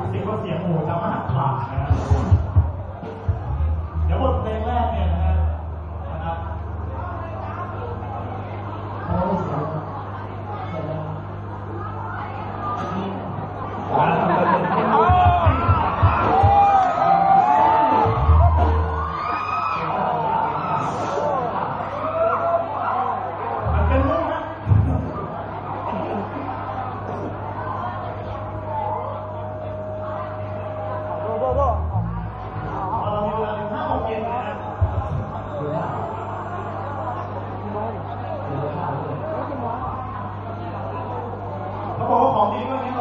รู้สึกว่าเสียงโหดแล้วมากา all.